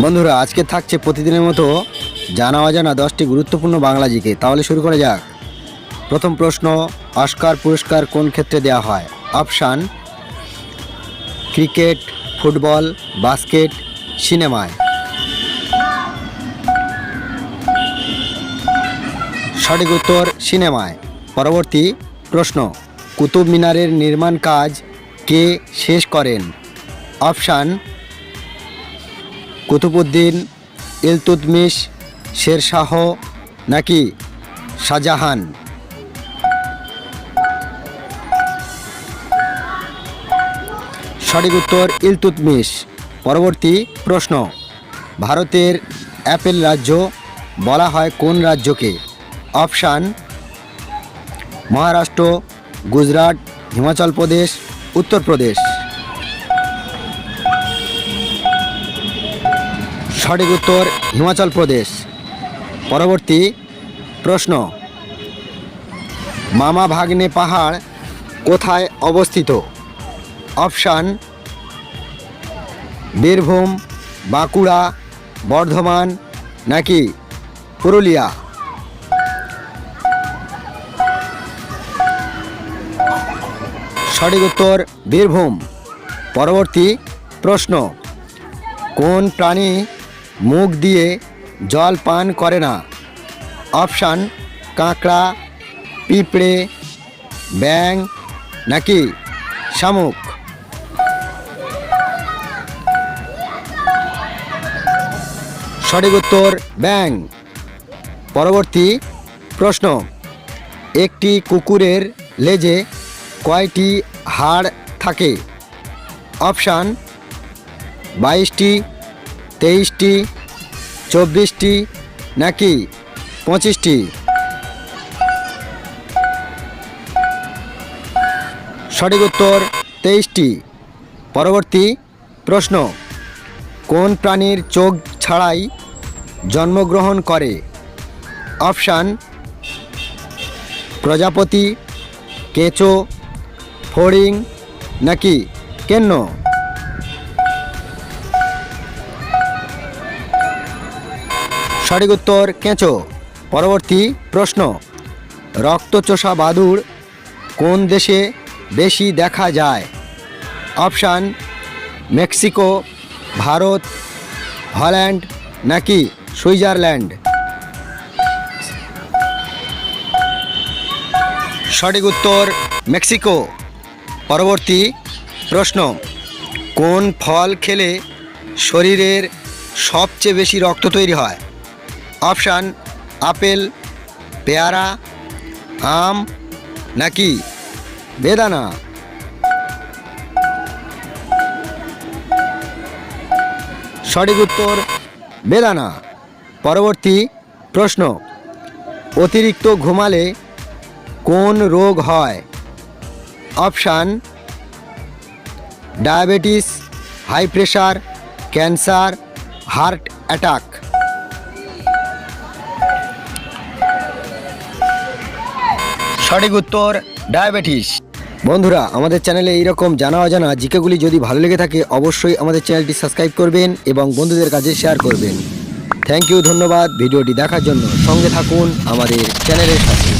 বন্ধুরা, আজকে থাকছে প্রতিদিনের মতো জানা অজানা দশটি গুরুত্বপূর্ণ বাংলা জিকে। তাহলে শুরু করা যাক। প্রথম প্রশ্ন, অস্কার পুরস্কার কোন ক্ষেত্রে দেওয়া হয়? অপশান, ক্রিকেট, ফুটবল, বাস্কেট, সিনেমায়। সঠিক উত্তর, সিনেমায়। পরবর্তী প্রশ্ন কুতুব মিনারের নির্মাণ কাজ কে শেষ করেন? অপশান কুতুবুদ্দিন, ইলতুতমিশ, শেরশাহ নাকি শাহজাহান? সঠিক উত্তর ইলতুতমিশ। পরবর্তী প্রশ্ন। ভারতের অ্যাপেল রাজ্য বলা হয় কোন রাজ্যকে? অপশান, মহারাষ্ট্র, গুজরাট, হিমাচল প্রদেশ, উত্তরপ্রদেশ। সঠিক উত্তর হিমাচল প্রদেশ। পরবর্তী প্রশ্ন। মামা ভাগ্নে পাহাড় কোথায় অবস্থিত? অপশান, বীরভূম, বাঁকুড়া, বর্ধমান নাকি পুরুলিয়া? সঠিক উত্তর বীরভূম। পরবর্তী প্রশ্ন, কোন প্রাণী মুখ দিয়ে জল পান করে না। অপশান, কাঁকড়া, পিঁপড়ে ব্যাং নাকি শামুক? সঠিক উত্তর ব্যাং পরবর্তী প্রশ্ন। একটি কুকুরের লেজে কয়টি হাড় থাকে? অপশান, বাইশটি তেইশটি, চব্বিশটি নাকি পঁচিশটি? সঠিক উত্তর তেইশটি। পরবর্তী প্রশ্ন, কোন প্রাণীর চোখ ছাড়াই জন্মগ্রহণ করে? অপশান, প্রজাপতি, কেঁচো, ফড়িং নাকি কেন্ন? সঠিক উত্তর কেঁচো। পরবর্তী প্রশ্ন, রক্তচোষা বাদুড় কোন দেশে বেশি দেখা যায়? অপশান, মেক্সিকো, ভারত, হল্যান্ড নাকি সুইজারল্যান্ড? সঠিক উত্তর মেক্সিকো। পরবর্তী প্রশ্ন, কোন ফল খেলে শরীরের সবচেয়ে বেশি রক্ত তৈরি হয়? অপশান, আপেল, পেয়ারা, আম, নাকি বেদানা? সঠিক উত্তর, বেদানা। পরবর্তী প্রশ্ন, অতিরিক্ত ঘুমালে কোন রোগ হয়? Option, diabetes, high pressure, cancer, heart attack. সঠিক উত্তর, ডায়াবেটিস। বন্ধুরা, আমাদের চ্যানেলে এইরকম জানা অজানা জিকেগুলি যদি ভালো লেগে থাকে, অবশ্যই আমাদের চ্যানেলটি সাবস্ক্রাইব করবেন এবং বন্ধুদের কাছে শেয়ার করবেন। থ্যাংক ইউ ধন্যবাদ ভিডিওটি দেখার জন্য। সঙ্গে থাকুন আমাদের চ্যানেলের সাথে।